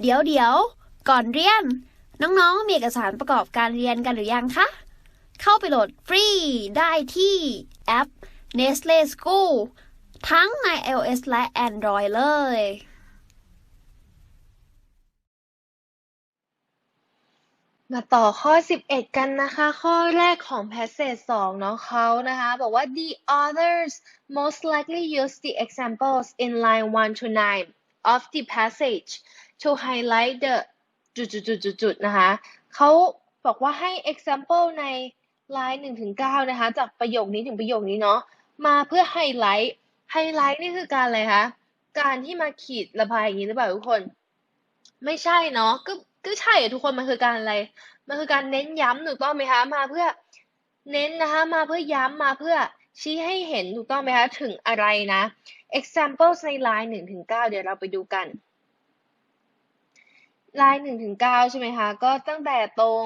เดี๋ยวเดี๋ยวก่อนเรียน น้องๆ มีเอกสารประกอบการเรียนกันหรือยังคะ เข้าไปโหลดฟรีได้ที่แอป Nestle School ทั้งใน iOS และ Android เลย มาต่อข้อ 11 กันนะคะ ข้อแรกของ passage 2เนาะเขานะคะ บอกว่า the authors most likely use the examples in line 1 to 9 of the passage to highlight the จุดๆๆๆนะคะเขาบอกว่าให้ example ใน line 1ถึง9นะคะ จากประโยคนี้ถึงประโยคนี้เนาะ มาเพื่อ highlight highlight นี่คือการอะไรคะ การที่มาขีดระบายอย่างนี้หรือเปล่าทุกคน ไม่ใช่เนาะ ก็ ก็ใช่อะทุกคน มันคือการอะไร มันคือการเน้นย้ำถูกต้องไหมคะ มาเพื่อเน้นนะคะ มาเพื่อย้ำ มาเพื่อชี้ให้เห็นถูกต้องไหมคะ ถึงอะไรนะ examples ใน line 1ถึง9เดี๋ยวเราไปดูกัน line 1ถึง9ใช่ไหมคะ ก็ตั้งแต่ตรง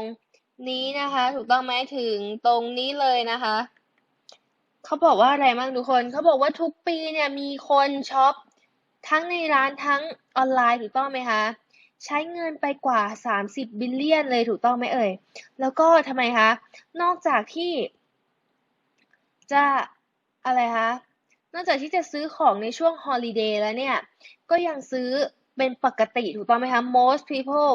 นี้นะคะ ถูกต้องไหมถึงตรงนี้เลยนะคะเขาบอกว่าอะไรบ้างทุกคนเขาบอกว่าทุกปีเนี่ยมีคนช็อปทั้งในร้านทั้งออนไลน์ถูกต้องไหมคะ ใช้เงินไปกว่า 30 บิลเลียนเลยถูกต้องไหมเอ่ย แล้วก็ทำไมคะ นอกจากที่ จะอะไรคะ นอกจากที่จะซื้อของในช่วงฮอลิเดย์แล้วเนี่ย ก็ยังซื้อ เป็นปกติถูกต้องไหมคะ most people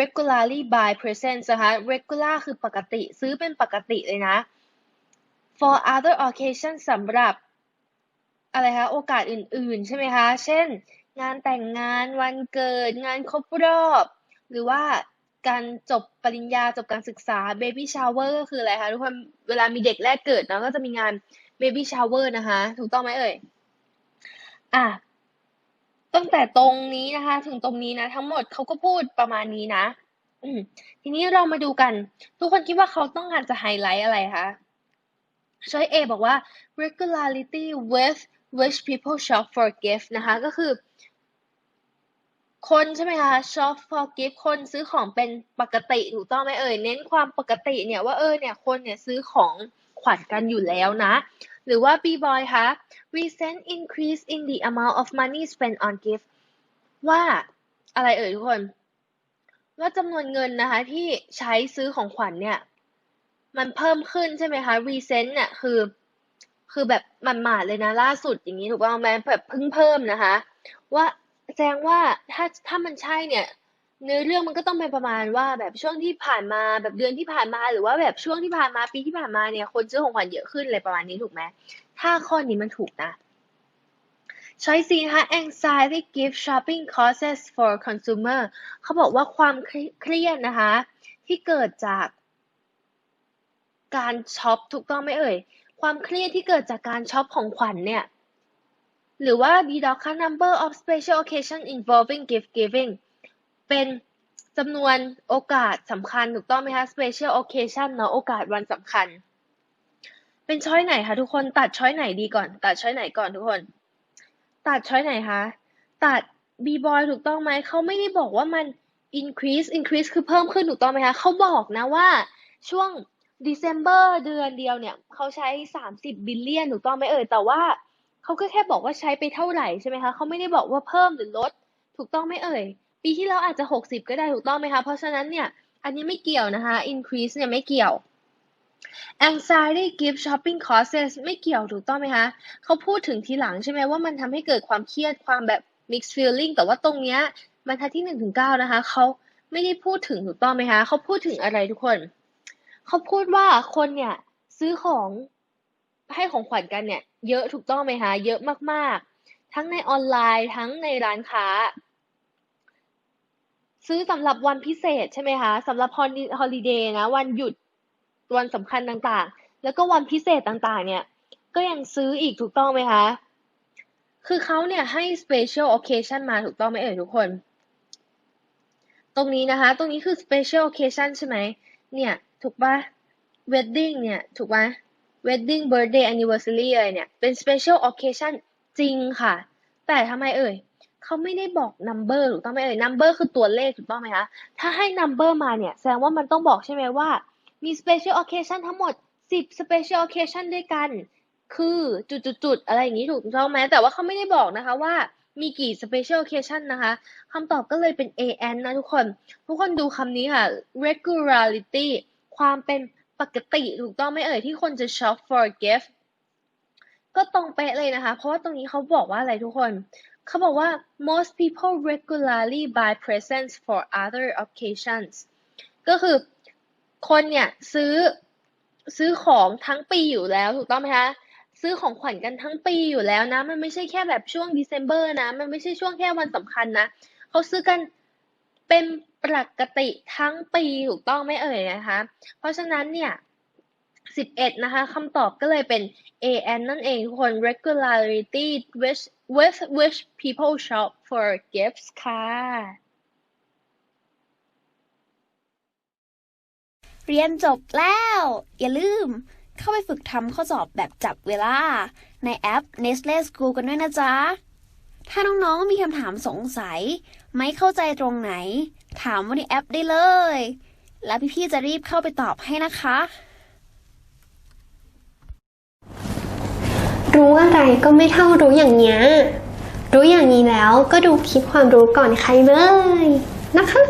regularly buy presents นะคะ regular คือปกติซื้อเป็นปกติเลยนะ for other occasions สำหรับ อะไรคะ โอกาสอื่น ๆ ใช่ไหมคะ เช่น งานแต่งงานวันเกิด งานครบรอบ หรือว่าการจบปริญญาจบการศึกษา baby shower ก็คืออะไรคะ ทุกคนเวลามีเด็กแรกเกิดเนาะก็จะมีงาน baby shower นะคะ ถูกต้องไหมเอ่ย อะ ตั้งแต่ตรงนี้นะคะ ถึงตรงนี้นะ ทั้งหมดเขาก็พูดประมาณนี้นะ อืม ทีนี้เรามาดูกัน ทุกคนคิดว่าเขาต้องการจะไฮไลท์อะไรคะช้อย A บอกว่า regularity with which people shop for gift นะคะ ก็คือ คนใช่ไหมคะ shop for gift คนซื้อของเป็นปกติถูกต้องไหมเอ่ย เน้นความปกติเนี่ยว่าเออเนี่ยคนเนี่ยซื้อของขวัญกันอยู่แล้วนะ หรือว่า B boy คะ recent increase in the amount of money spent on gift ว่าอะไรเอ่ยทุกคน ว่าจำนวนเงินนะคะที่ใช้ซื้อของขวัญเนี่ย มันเพิ่มขึ้นใช่ไหมคะ recent เนี่ยคือ คือแบบมันหมาดเลยนะล่าสุดอย่างนี้ถูกต้องไหมแบบเพิ่งเพิ่มนะคะ ว่าแสดงว่าถ้าถ้ามันใช่เนี่ย เนื้อเรื่องมันก็ต้องเป็นประมาณว่าแบบช่วงที่ผ่านมาแบบเดือนที่ผ่านมา หรือว่าแบบช่วงที่ผ่านมาปีที่ผ่านมาเนี่ยคนซื้อของขวัญเยอะขึ้นเลยประมาณนี้ถูกไหมถ้าข้อนี้มันถูกนะช้อยซีนะคะ anxiety gift shopping causes for consumer เขาบอกว่าความเครียดนะคะ ที่เกิดจากการช็อปถูกต้องไหมเอ่ย ความเครียดที่เกิดจากการช็อปของขวัญเนี่ย หรือว่า deduct number of special occasion involving gift giving เป็นจำนวนโอกาสสำคัญถูกต้องไหมคะ special occasion เนาะโอกาสวันสำคัญ เป็นช้อยไหนคะทุกคนตัดช้อยไหนดีก่อน ตัดช้อยไหนก่อนทุกคน ตัดช้อยไหนคะ ตัด b boy ถูกต้องไหมเขาไม่ได้บอกว่ามัน increase increase คือเพิ่มขึ้นถูกต้องไหมคะเขาบอกนะว่าช่วง December เดือนเดียวเนี่ยเขาใช้ 30 บิลเลียนถูกต้องไหมเอ่ยแต่ว่าเขาก็แค่บอกว่าใช้ไปเท่าไหร่ใช่ไหมคะเขาไม่ได้บอกว่าเพิ่มหรือลดถูกต้องไหมเอ่ย ปีที่แล้วอาจจะ 60 ก็ได้ถูกต้องไหมคะ เพราะฉะนั้นเนี่ย อันนี้ไม่เกี่ยวนะคะ increase เนี่ยไม่เกี่ยว anxiety gift shopping causes ไม่เกี่ยวถูกต้องไหมคะเขาพูดถึงทีหลังใช่ไหมว่ามันทำให้เกิดความเครียดความแบบ mixed feeling แต่ว่าตรงเนี้ยบรรทัดที่หนึ่งถึงเก้านะคะเขาไม่ได้พูดถึงถูกต้องไหมคะเขาพูดถึงอะไรทุกคน เขาพูดว่าคนเนี่ยซื้อของให้ของขวัญกันเนี่ย เยอะถูกต้องไหมคะ เยอะมากๆ ทั้งในออนไลน์ทั้งในร้านค้า ซื้อสำหรับวันพิเศษใช่ไหมคะสำหรับฮอลิเดย์นะ วันหยุดวันสำคัญต่างๆ แล้วก็วันพิเศษต่างๆ เนี่ย ก็ยังซื้ออีกถูกต้องไหมคะ คือเขาเนี่ยให้ special occasion มาถูกต้องไหมเอ่ยทุกคน ตรงนี้นะคะ ตรงนี้คือ special occasion ใช่ไหม เนี่ย ถูกปะ wedding เนี่ย ถูกปะ wedding birthday anniversary อะไรเนี่ย เป็น special occasion จริงค่ะ แต่ทำไมเอ่ย เขาไม่ได้บอก number ถูกต้องไหมเอ่ย number คือตัวเลขถูกต้องไหมคะ ถ้าให้ number มาเนี่ยแสดงว่ามันต้องบอกใช่ไหมว่า มี special occasion ทั้งหมด 10 special occasion ด้วยกัน คือจุดๆๆอะไรอย่างนี้ถูกต้องไหมแต่ว่าเขาไม่ได้บอกนะคะว่ามีกี่ special occasion นะคะคำตอบก็เลยเป็น an นะทุกคน ทุกคนดูคำนี้ค่ะ regularity ความเป็นปกติถูกต้องไหมเอ่ยที่คนจะ shop for gift ก็ตรงเป๊ะเลยนะคะ เพราะว่าตรงนี้เขาบอกว่าอะไรทุกคน เขาบอกว่า most people regularly buy presents for other occasions ก็คือคนเนี่ยซื้อซื้อของทั้งปีอยู่แล้วถูกต้องไหมคะซื้อของขวัญกันทั้งปีอยู่แล้วนะ มันไม่ใช่แค่แบบช่วง December นะ มันไม่ใช่ช่วงแค่วันสำคัญนะเขาซื้อกันเป็นปกติทั้งปีถูกต้องไหมเอ่ยนะคะ เพราะฉะนั้นเนี่ย11นะคะคำตอบก็เลยเป็น an นั่นเองทุกคน regularity with with which people shop for gifts ค่ะ เรียนจบแล้ว อย่าลืมเข้าไปฝึกทำข้อสอบแบบจับเวลา ในแอป Nestle School กันด้วยนะจ๊ะ ถ้าน้องๆมีคำถามสงสัย ไม่เข้าใจตรงไหน ถามว่าในแอปได้เลย แล้วพี่ๆจะรีบเข้าไปตอบให้นะคะ รู้อะไรก็ไม่เท่ารู้อย่างเนี้ยรู้อย่างนี้แล้วก็ดูคลิปความรู้ก่อนใครเลยนะคะ